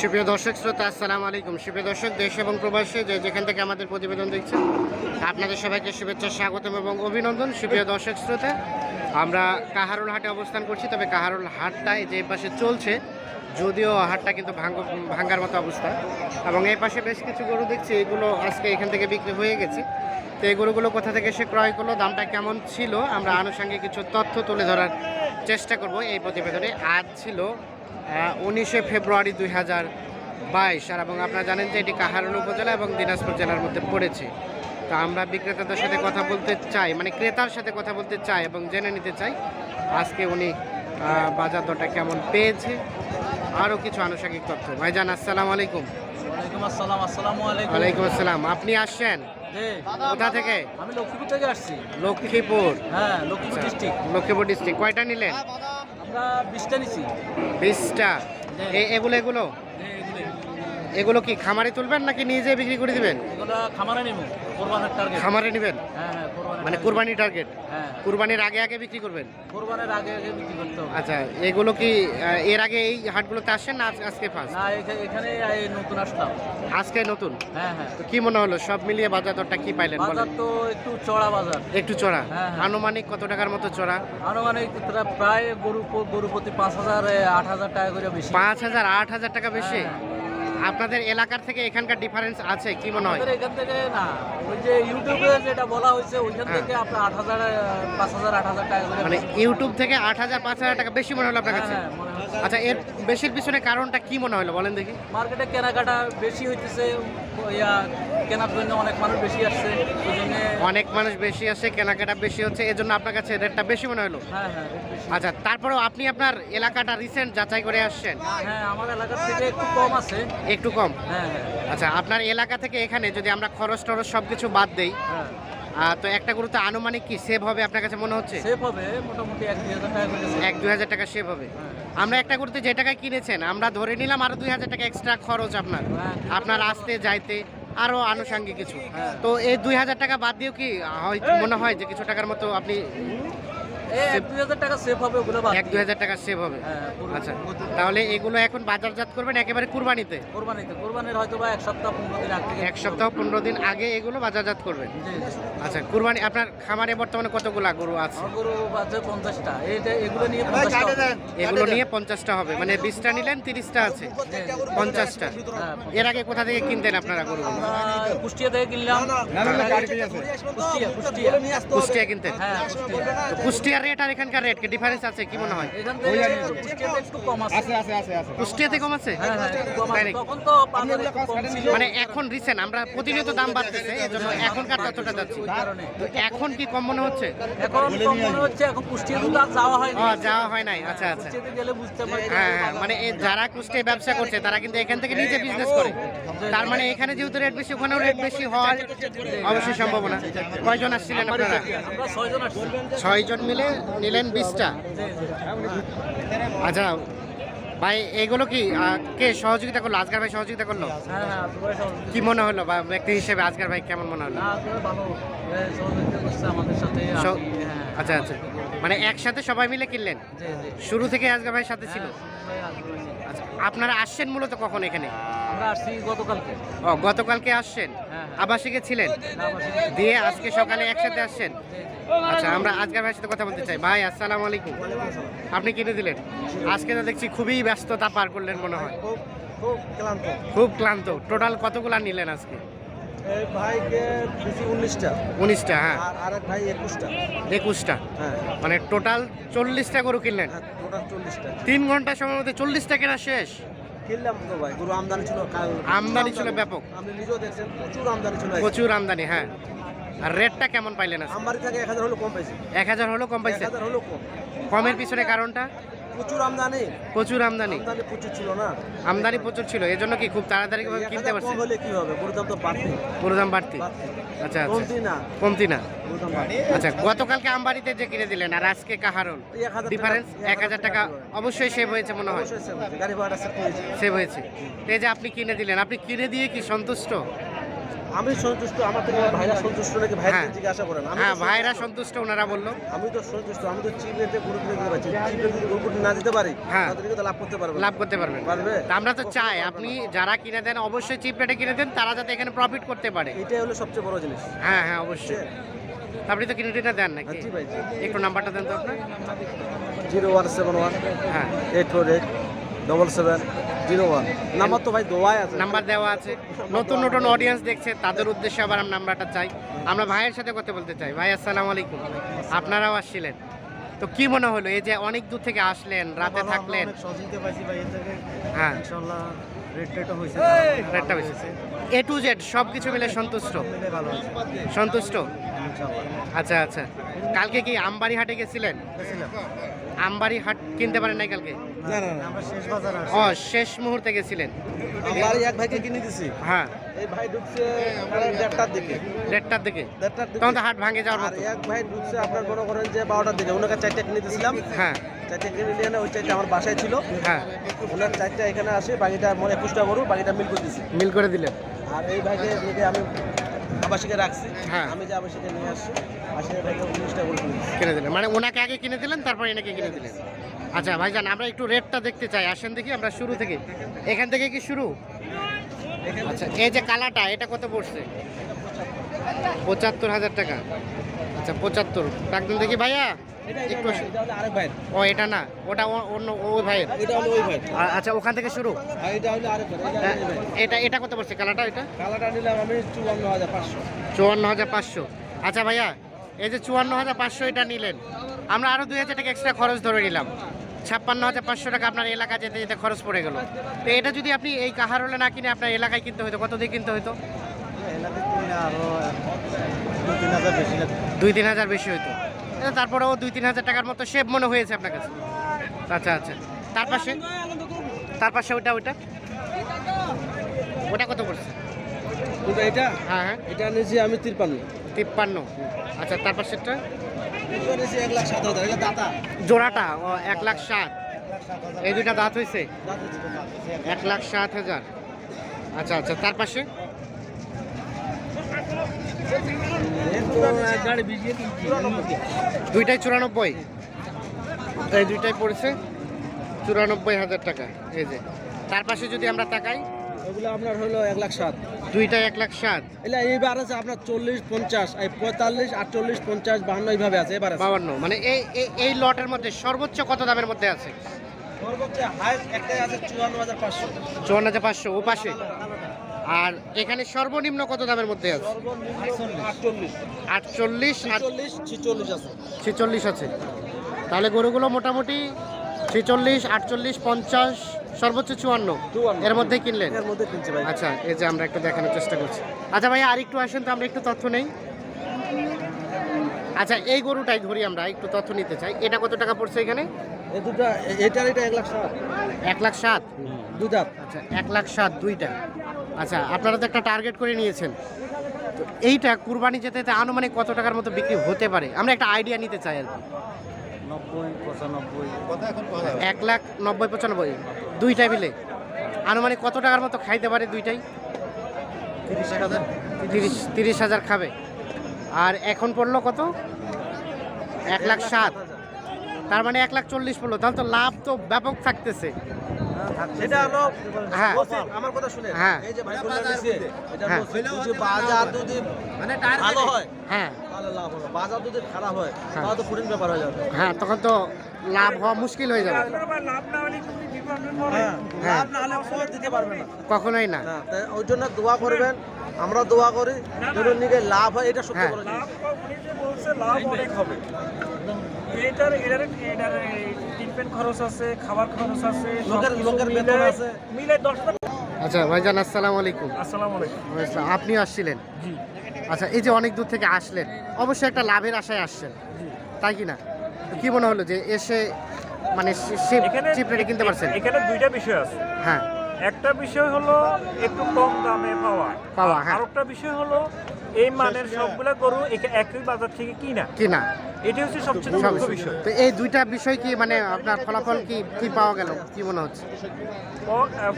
সুপ্রিয় দর্শক শ্রোতা, আসসালামু আলাইকুম। সুপ্রিয় দর্শক, দেশ এবং প্রবাসী যে যেখান থেকে আমাদের প্রতিবেদন দেখছেন, আপনাদের সবাইকে শুভেচ্ছা, স্বাগতম এবং অভিনন্দন। সুপ্রিয় দর্শক শ্রোতা, আমরা কাহারুল হাটে অবস্থান করছি, তবে কাহারুল হাটটাই যে পাশে চলছে, যদিও হাটটা কিন্তু ভাঙ্গ, ভাঙ্গার মতো অবস্থা। এবং এই পাশে বেশ কিছু গরু দেখছি, এগুলো আজকে এখান থেকে বিক্রি হয়ে গেছে। তো এই গরুগুলো কোথা থেকে সে ক্রয় করল, দামটা কেমন ছিল, আমরা আনুষঙ্গিক কিছু তথ্য তুলে ধরার চেষ্টা করব এই প্রতিবেদনে। আজ ছিল উনিশে ফেব্রুয়ারি দুই হাজার বাইশ। আর এবং আপনারা জানেন যে এটি কাহারুল উপজেলা এবং দিনাজপুর জেলার মধ্যে পড়েছে। তো আমরা বিক্রেতাদের সাথে কথা বলতে চাই মানে ক্রেতার সাথে কথা বলতে চাই এবং জেনে নিতে চাই আজকে উনি বাজার দরটা কেমন পেয়েছে। আরও কিছু আনুষঙ্গিক তথ্য। ভাইজান আসসালামু আলাইকুম। ওয়ালাইকুম আসসালাম আসসালামু আলাইকুম। ওয়ালাইকুম আসসালাম। আপনি আসছেন? কোথা থেকে? আমি লক্ষ্মীপুর থেকে আসছি। লক্ষ্মীপুর। হ্যাঁ লক্ষ্মীপুর আচ্ছা, ডিস্ট্রিক্ট লক্ষ্মীপুর ডিস্ট্রিক্ট কয়টা নিলেন? আমরা বিশটা নিছি। বিশটা? এ- এগুলো এগুলো? জি, এগুলি। কি খামারে তুলবেন নাকি নিজে বিক্রি করে দিবেন? এগুলো খামারে নিব কোরবানের টার্গেট খামারে নেবেন? হ্যাঁ হ্যাঁ মানে। কুরবানি টার্গেট হ্যাঁ কুরবানির আগে আগে বিক্রি করবেন? কোরবানের আগে আগে বিক্রি করতে হবে। আচ্ছা এগুলো কি এর আগে এই হাটগুলোতে আসেন না আজ- আজকে ফার্স্ট না এখানে এই নতুন আসলাম। আজকে নতুন? হ্যাঁ হ্যাঁ। তো কি মনে হলো সব মিলিয়ে বাজার দরটা কি পাইলেন বাজার তো একটু চড়া বাজার। একটু চড়া। আনুমানিক কত টাকার মতো চড়া? আনুমানিক প্রায় গরু গরু প্রতি পাঁচ হাজার আট হাজার টাকা করে বেশি। পাঁচ হাজার আট হাজার টাকা বেশি। আপনাদের এলাকার থেকে এখানকার ডিফারেন্স আছে? কি মনে হয়? এখান থেকে না ওই যে ইউটিউবে যেটা বলা হয়েছে ওইখান হ্যাঁ। থেকে আপনার আট হাজার পাঁচ হাজার আট হাজার টাকা মানে ইউটিউব থেকে আট হাজার পাঁচ হাজার টাকা বেশি মনে হলো আপনার হ্যাঁ, কাছে? হ্যাঁ। আচ্ছা এর বেশির পিছনে কারণটা কি মনে হলো বলেন দেখি। মার্কেটে কেনাকাটা বেশি হইতেছে কেনার জন্য অনেক মানুষ বেশি আসছে অনেক মানুষ বেশি আসে কেনাকাটা বেশি হচ্ছে এজন্য আপনার কাছে রেটটা বেশি মনে হলো? হ্যাঁ হ্যাঁ আচ্ছা তারপরেও আপনি আপনার এলাকাটা রিসেন্ট যাচাই করে আসছেন? হ্যাঁ আমার এলাকার থেকে একটু কম আছে। একটু কম? হ্যাঁ আচ্ছা আপনার এলাকা থেকে এখানে যদি আমরা খরচ টরচ সব কিছু বাদ দেই হ্যাঁ। তো একটা গুরুত্ব আনুমানিক কি সেভ হবে আপনার কাছে মনে হচ্ছে? সেফ হবে মোটামুটি এক দুই হাজার টাকা এক দুই হাজার টাকা সেভ হবে। আমরা একটা গুরুত্ব যে টাকায় কিনেছেন আমরা ধরে নিলাম আরও দুই হাজার টাকা এক্সট্রা খরচ আপনার। আপনার আসতে যাইতে। আরও আনুষাঙ্গিক কিছু হ্যাঁ। তো এই দুই হাজার টাকা বাদ দিয়েও কি মনে হয় যে কিছু টাকার মতো আপনি এক দুই হাজার টাকা সেভ হবে হ্যাঁ আচ্ছা তাহলে এগুলো এখন বাজারজাত করবেন একেবারে কুরবানিতে কোরবানিতে কোরবানির হয়তো বা এক সপ্তাহ পনেরো দিন আগ এক সপ্তাহ পনেরো দিন আগে এগুলো বাজারজাত করবেন। আচ্ছা কুরবানি আপনার খামারে বর্তমানে কতগুলা গরু আছে গরু আছে পঞ্চাশটা এইটা এগুলো নিয়ে পঞ্চাশটা এগুলো নিয়ে পঞ্চাশটা হবে মানে বিশটা নিলেন তিরিশটা আছে পঞ্চাশটা হ্যাঁ এর আগে কোথা থেকে কিনতেন আপনারা গরুগুলো আমরা কুষ্টিয়া থেকে কিনলাম কুষ্টিয়া কুষ্টিয়া কুষ্টিয়া কিনতেন হ্যাঁ কুষ্টিয়া কুষ্টিয়ার রেট আর এখানকার রেট কি ডিফারেন্স আছে কি মনে হয়? কুষ্টিয়াতে কম আছে। হ্যাঁ হ্যাঁ মানে এখন রিসেন্ট আমরা প্রতিনিয়ত দাম বাড়তেছে এই জন্য এখনকার ততটা যাচ্ছি। তো এখন কি কম মনে হচ্ছে? এখন কম মনে হচ্ছে এখন কুষ্টিয়া তো যাওয়া হয় যাওয়া হয় নাই আচ্ছা আচ্ছা। গেলে বুঝতে পারি হ্যাঁ হ্যাঁ মানে যারা কুষ্টিয়ায় ব্যবসা করছে তারা কিন্তু এখান থেকে নিজে বিজনেস করে। তার মানে এখানে যেহেতু রেট বেশি ওখানেও রেট বেশি হওয়ার অবশ্যই সম্ভাবনা। কয়জন আসছিলেন আপনারা? আমরা ছয়জন আসছি। ছয়জন মিলে নিলেন বিশটা। আচ্ছা ভাই এগুলো কি কে সহযোগিতা করল? আজকার ভাই সহযোগিতা করল? হ্যাঁ হ্যাঁ সব কি মনে হলো বা ব্যক্তি হিসেবে আজকার ভাই কেমন মনে হলো? হ্যাঁ, আচ্ছা আচ্ছা। মানে একসাথে সবাই মিলে কিনলেন? শুরু থেকে আজকার ভাইয়ের সাথে ছিল? হ্যাঁ। আচ্ছা আপনারা আসছেন মূলত কখন এখানে? গতকালকে। ও গতকালকে আসছেন? হ্যাঁ, হ্যাঁ। আবাসিকে ছিলেন? দিয়ে আজকে সকালে একসাথে আসছেন। আচ্ছা আমরা আজকের ভাইয়ের সাথে কথা বলতে চাই। ভাই আসসালামু আলাইকুম। আপনি কিনে দিলেন। আজকে তো দেখছি খুবই ব্যস্ততা পার করলেন মনে হয়। খুব ক্লান্ত। খুব ক্লান্ত টোটাল কতগুলো নিলেন আজকে? ভাইকে দিছি উনিশটা উনিশটা হ্যাঁ। আর ভাই একুশটা। একুশটা হ্যাঁ মানে টোটাল চল্লিশটা গরু কিনলেন। টোটাল চল্লিশটা তিন ঘণ্টা সময়ের মধ্যে চল্লিশটা কেনা শেষ। কিনলাম তো ভাই গরু আমদানি ছিল আমদানি ছিল ব্যাপক। আপনি নিজেও দেখছেন প্রচুর আমদানি ছিল প্রচুর আমদানি হ্যাঁ। আর রেটটা কেমন পাইলেন আজকে? আমবাড়ি থেকে এক হাজার হলো কম পাইছি। এক হাজার হলো কম এক পাইছে হাজার হলো কম। কমের পিছনে কারণটা? প্রচুর আমদানি। প্রচুর আমদানি। আমদানি প্রচুর ছিল না। আমদানি প্রচুর ছিল এজন্য কি খুব তাড়াতাড়ি কিনতে পারছে হলে কি হবে? গরুর দাম তো বাড়তি দাম আচ্ছা আচ্ছা। কমতি না। কমতি না? আচ্ছা গতকালকে আমবাড়িতে যে কিনে দিলেন আর আজকে কাহারল? ডিফারেন্স এক হাজার টাকা অবশ্যই সেভ হয়েছে মনে হয়। save হয়েছে। গাড়ি সেভ সেভ হয়েছে। এই যে আপনি কিনে দিলেন আপনি কিনে দিয়ে কি সন্তুষ্ট? আমি সন্তুষ্ট আমার থেকে ভাইরা সন্তুষ্ট নাকি ভাইরা হ্যাঁ। জিজ্ঞাসা করেন? হ্যাঁ তো ভাইরা সন্তুষ্ট। ওনারা বলল। আমি তো সন্তুষ্ট আমি তো চিপ রেটে গরু কিনে দিতে পারছি চিপ যদি গরু না দিতে পারি হ্যাঁ। তাদেরকে তো লাভ করতে পারবে লাভ করতে পারবেন পারবে? আমরা তো চাই আপনি যারা কিনে দেন অবশ্যই চিপ রেটে কিনে দেন তারা যাতে এখানে প্রফিট করতে পারে। এটাই হলো সবচেয়ে বড় জিনিস। হ্যাঁ হ্যাঁ অবশ্যই। আপনি তো কিনে টিনে দেন নাকি? হ্যাঁ, একটু নাম্বারটা দেন তো আপনার। জিরো ওয়ান সেভেন ওয়ান হ্যাঁ। Eight four eight double seven zero one number তো ভাই দোয়াই আছে। নাম্বার দেওয়া আছে। নতুন নতুন অডিয়েন্স দেখছে তাদের উদ্দেশ্যে আবার আমি নাম্বারটা চাই। আমরা ভাইয়ের সাথে কথা বলতে চাই। ভাই আসসালামু আলাইকুম। আপনারাও আসছিলেন। তো কি মনে হলো এই যে অনেক দূর থেকে আসলেন রাতে থাকলেন? হ্যাঁ। রেটটা হয়েছে। এ টু জেড সব কিছু মিলে সন্তুষ্ট? সন্তুষ্ট? আচ্ছা আচ্ছা। কালকে কি আমবাড়ি হাটে গেছিলেন? আমবাড়ি হাট কিনতে পারেন নাই কালকে? না না আমরা শেষ বাজার ও শেষ মুহূর্তে গেছিলেন। আমার এক ভাইকে কিনে দিছি। হ্যাঁ। এই ভাই ঢুকছে দেড়টার দিকে। দেড়টার দিকে? দেড়টার দিকে। তখন তো হাট ভাঙে যাওয়ার মতো। এক ভাই ঢুকছে আপনার মনে করেন যে বারোটার দিকে। ওনাকে চারটে কিনে দিয়েছিলাম হ্যাঁ। চারটে কিনে নিয়ে ওই চারটে আমার বাসায় ছিল। হ্যাঁ। ওনার চারটা এখানে আসে বাকিটা মানে একুশটা গরু বাকিটা মিল করে দিছি। মিল করে দিলেন। আর এই ভাইকে আমি আবাসিকে রাখছি। হ্যাঁ। আমি যে আবাসিকে নিয়ে আসছি উনিশটা গরু কিনে দিলেন। মানে ওনাকে আগে কিনে দিলেন তারপর এনাকে কিনে দিলেন। আচ্ছা ভাইজান আমরা একটু রেটটা দেখতে চাই। আসেন দেখি আমরা শুরু থেকে। এখান থেকে কি শুরু? আচ্ছা এই যে কালাটা এটা কত পড়ছে? পঁচাত্তর। হাজার টাকা। আচ্ছা পঁচাত্তর। দেখি ভাইয়া। একটু আসুন। এটা হলো আরেক ভাই ও এটা না ওটা ও- অন্য ওই ভাইয়ের। এটা হলো ওই ভাই আচ্ছা ওখান থেকে শুরু? এটা হলো আরেক ভাই এটা হলো এটা এটা কত পড়ছে? কালাটা এটা কালাটা নিলাম আমি চুয়ান্ন হাজার পাঁচশো। চুয়ান্ন হাজার পাঁচশো। আচ্ছা ভাইয়া এই যে চুয়ান্ন হাজার পাঁচশো এটা নিলেন আমরা আরও দুই হাজার টাকা এক্সট্রা খরচ ধরে নিলাম। ছাপ্পান্ন হাজার পাঁচশো টাকা আপনার এলাকা যেতে যেতে খরচ পড়ে গেল। তো এটা যদি আপনি এই কাহারলে না কিনে আপনার এলাকায় কিনতে হতো কত দিয়ে কিনতে হতো দু দুই তিন হাজার বেশি হতো তারপরেও দুই তিন হাজার টাকার মতো সেভ মনে হয়েছে আপনার কাছে। আচ্ছা আচ্ছা। তার পাশে? তার পাশে ওটা ওটা ওটা কত পড়ছে? কিন্তু এটা? হ্যাঁ হ্যাঁ। এটা নিয়েছি আমি তিরপান্ন তিপ্পান্ন। আচ্ছা তার পাশেরটা? এক লাখ সাত হাজার। এটা দাতা। জোড়াটা? ও এক লাখ ষাট এই দুইটা দাঁত হয়েছে? এক লাখ ষাট হাজার। আচ্ছা আচ্ছা। তার পাশে? দুইটাই চুরানব্বই। এই দুইটাই পড়েছে চুরানব্বই হাজার টাকা এই যে। তার পাশে যদি আমরা তাকাই ওগুলো আপনার হলো এক লাখ সাত। দুইটাই এক লাখ ষাট এলা এইবার আছে আপনার চল্লিশ পঞ্চাশ এই পঁয়তাল্লিশ আটচল্লিশ পঞ্চাশ বাহান্ন এইভাবে আছে এবার আছে। বাবান্ন মানে এই এই- এই লটের মধ্যে সর্বোচ্চ কত দামের মধ্যে আছে? সর্বোচ্চ হাইস্ট একটাই আছে চুয়ান্ন হাজার পাঁচশো। চুয়ান্ন হাজার পাঁচশো ও পাশে? আর এখানে সর্বনিম্ন কত দামের মধ্যে আছে? আটচল্লিশ। ছিচল্লিশ আছে। তাহলে গরুগুলো মোটামুটি ছেচল্লিশ আটচল্লিশ পঞ্চাশ সর্বোচ্চ চুয়ান্ন। এর মধ্যে কিনলেন? এর মধ্যে কিনছি ভাই। আচ্ছা এই যে আমরা একটু দেখানোর চেষ্টা করছি। আচ্ছা ভাই আর একটু আসেন তো আমরা একটু তথ্য নেই। আচ্ছা এই গরুটাই ধরি আমরা একটু তথ্য নিতে চাই। এটা কত টাকা পড়ছে এখানে? এটার এটা এক লাখ সাত। এক লাখ সাত? দু দাঁত আচ্ছা এক লাখ সাত দুইটা। আচ্ছা আপনারা তো একটা টার্গেট করে নিয়েছেন। তো এইটা কুরবানি যেতে যেতে আনুমানিক কত টাকার মতো বিক্রি হতে পারে? আমরা একটা আইডিয়া নিতে চাই আর কি। এক লাখ নব্বই পঁচানব্বই। দুইটাই মিলে। আনুমানিক কত টাকার মতো খাইতে পারে দুইটাই? তিরিশ তিরিশ হাজার খাবে। আর এখন পড়ল কত? এক লাখ সাত। তার মানে এক লাখ চল্লিশ পড়ল। তাহলে তো লাভ তো ব্যাপক থাকতেছে। সেটা হলো হ্যাঁ। আমার কথা শুনে হ্যাঁ। এই যে ভাই এটা হ্যাঁ। যদি বাজার যদি ভালো হয় হ্যাঁ তাহলে লাভ হবে বাজার যদি খারাপ হয় হ্যাঁ। তাহলে তো কঠিন ব্যাপার হয়ে যাবে হ্যাঁ তখন তো লাভ হওয়া মুশকিল হয়ে যাবে হ্যাঁ হ্যাঁ। লাভ না হলে সবাই দিতে পারবে না কখনোই না ওই জন্য দোয়া করবেন আমরা দোয়া করি নিকে লাভ হয় এটা সত্যি হ্যাঁ। বলছে লাভ অনেক হবে এটার এটার এটার ট্রিটমেন্ট খরচ আছে খাবার খরচ আছে লোকের- লোকের বেতন আছে। মিলে দশ হাজার আচ্ছা ভাইজান আসসালামু আলাইকুম। আসসালামু আলাইকুম। আচ্ছা, আপনি আসছিলেন? জি। আচ্ছা এই যে অনেক দূর থেকে আসলেন অবশ্যই একটা লাভের আশায় আসছেন। তাই কি না? কি মনে হলো যে এসে মানে এখানে চিপ রেটে কিনতে পারছেন? এখানে দুইটা বিষয় আছে। হ্যাঁ। একটা বিষয় হলো একটু কম দামে পাওয়া। পাওয়া, হ্যাঁ। আর একটা বিষয় হলো এই মানের সবগুলা গরু একে- একই বাজার থেকে কিনা। কিনা। এটি হচ্ছে সবচেয়ে সব মুখ্য বিষয়। তো এই দুইটা বিষয় কি মানে আপনার ফলাফল কি কি পাওয়া গেল? কি মনে হচ্ছে?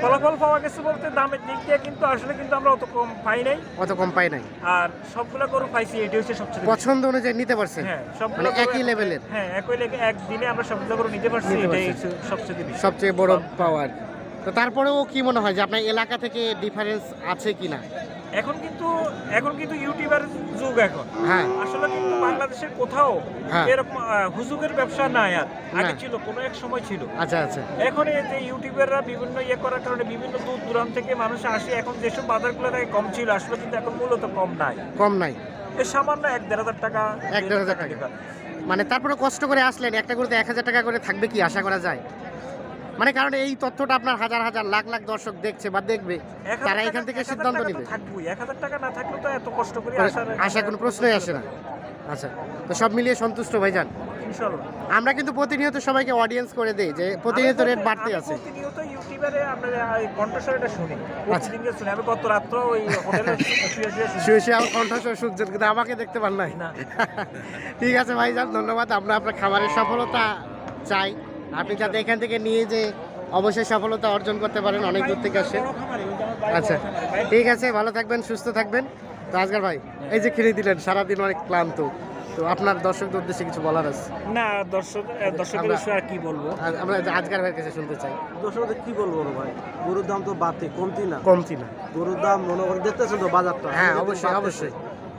ফলাফল পাওয়া গেছে বলতে দামের দিক দিয়ে কিন্তু আসলে কিন্তু আমরা অত কম পাই নাই। অত কম পাই নাই। আর সবগুলা গরু পাইছি এটি হচ্ছে সবচেয়ে পছন্দ অনুযায়ী নিতে পারছেন? হ্যাঁ সবগুলো মানে একই লেভেলের হ্যাঁ একই লেগে একদিনে আমরা সবগুলো গরু নিতে পারছি এটাই সবচেয়ে সবচেয়ে বড় পাওয়ার তো তারপরেও কি মনে হয় যে আপনার এলাকা থেকে ডিফারেন্স আছে কিনা এখন কিন্তু এখন কিন্তু ইউটিউবার যুগ এখন। হ্যাঁ। আসলে কিন্তু বাংলাদেশের কোথাও হ্যাঁ। এরকম হুজুগের ব্যবসা নাই আর। আগে ছিল কোনো এক সময় ছিল। আচ্ছা আচ্ছা। এখন এই যে ইউটিউবাররা বিভিন্ন ইয়ে করার কারণে বিভিন্ন দূর দূরান্ত থেকে মানুষ আসে। এখন যেসব বাজারগুলো থেকে কম ছিল। আসলে কিন্তু এখন মূলত কম নাই। কম নাই। এ সামান্য এক দেড় হাজার টাকা। এক দেড় হাজার টাকা। মানে তারপরে কষ্ট করে আসলেন। একটা গরুতে এক হাজার টাকা করে থাকবে কি? আশা করা যায়। মানে কারণ এই তথ্যটা আপনার হাজার হাজার লাখ লাখ দর্শক দেখছে বা দেখবে তারা এখান থেকে সিদ্ধান্ত নেবে। এক হাজার টাকা না থাকলে তো এত কষ্ট করে করে আসার আশা কোনো প্রশ্নই আসে না। আচ্ছা তো সব মিলিয়ে সন্তুষ্ট ভাইজান? ইনশাল্লাহ আমরা কিন্তু প্রতিনিয়ত সবাইকে অডিয়েন্স করে দেই যে প্রতিনিয়ত রেট বাড়তে আছে। আমি প্রতিনিয়ত ইউটিউবারে আমরা কণ্ঠস্বরটা শুনি। আচ্ছা। শুনি আমি গত রাত্র ওই হোটেলে শুয়ে শুয়ে শুনি। শুয়ে শুয়ে আমার কণ্ঠস্বর শুনছেন কিন্তু আমাকে দেখতে নাই। না। ঠিক আছে ভাইজান ধন্যবাদ। আমরা আপনার খাবারের সফলতা চাই। আপনি যাতে এখান থেকে নিয়ে যে অবশ্যই সফলতা অর্জন করতে পারেন অনেক দূর থেকে আসেন আচ্ছা ঠিক আছে ভালো থাকবেন সুস্থ থাকবেন। তো আজকাল ভাই এই যে খেলে দিলেন সারাদিন অনেক ক্লান্ত। তো আপনার দর্শকদের উদ্দেশ্যে কিছু বলার আছে? না দর্শক আহ, দর্শকের আর কি বলব? আমরা আজকাল ভাইয়ের কাছে শুনতে চাই। দর্শকদের কি বলব ভাই? গরুর দাম তো বাড়তে কমতি না। কমতি না। গরুর দাম মনে করে দেখতেছেন তো বাজারটা? হ্যাঁ, অবশ্যই, অবশ্যই।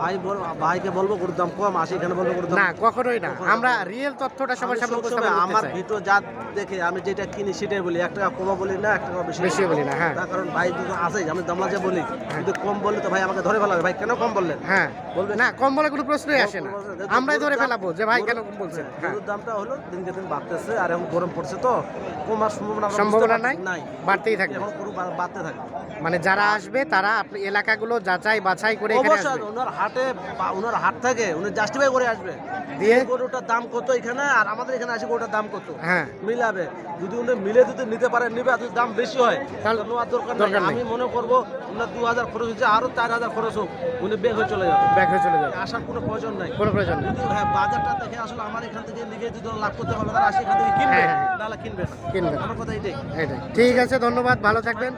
ভাই বল- ভাইকে বলব গরুর দাম কম আসে এখানে বলব গরুর দাম না কখনোই না। আমরা রিয়েল তথ্যটা সবার সামনে উপস্থাপন করতে আমার ভিডিও যা দেখে আমি যেটা কিনি সেটাই বলি। এক টাকা কমা বলি না এক টাকা বেশি বেশি বলি না, হ্যাঁ। তার কারণ ভাই যদি আছে আমি দামলা যে বলি। যদি কম বললে তো ভাই আমাকে ধরে ফেলাবে ভাই কেন কম বললেন? হ্যাঁ। বলবেন না কম বলে কোনো প্রশ্নই আসে না। আমরাই ধরে ফেলাবো যে ভাই কেন গরুর- কম বলছেন। হ্যাঁ গরুর দামটা হলো দিনকে দিন বাড়তেছে আর এখন গরম পড়ছে তো। কমার সম্ভাবনা সম্ভাবনা নাই? নাই। বাড়তেই থাকবে। এখন গরু বাড়তে থাকে মানে যারা আসবে তারা আপনি এলাকাগুলো যাচাই বাছাই করে এখানে আসবে। ওনার হাটে ওনার হাট থেকে উনি জাস্টিফাই করে আসবে। দিয়ে? গরুটার দাম কত এখানে? আর আমাদের এখানে আসে গরুটার দাম কত? হ্যাঁ। মিলাবে। যদি উনি মিলে যদি নিতে পারে নিবে আর যদি দাম বেশি হয় তাহলে তাহলে নেওয়ার দরকার নেই। আমি মনে করব উনার দু হাজার খরচ হচ্ছে আরও চার হাজার খরচ হোক উনি বের হয়ে চলে যাবে। ব্যাক হয়ে চলে যাবে। আসার কোনো প্রয়োজন নাই। কোনো প্রয়োজন নেই। যদি হ্যাঁ বাজারটা দেখে আসলে আমার এখান থেকে লিখে যদি লাভ করতে পারবে তারা আসে এখান থেকে কিনবে। হ্যাঁ, হ্যাঁ। কিনবে না। কিনবে আমার কথা এটাই। এটাই। ঠিক আছে ধন্যবাদ। ভালো থাকবেন।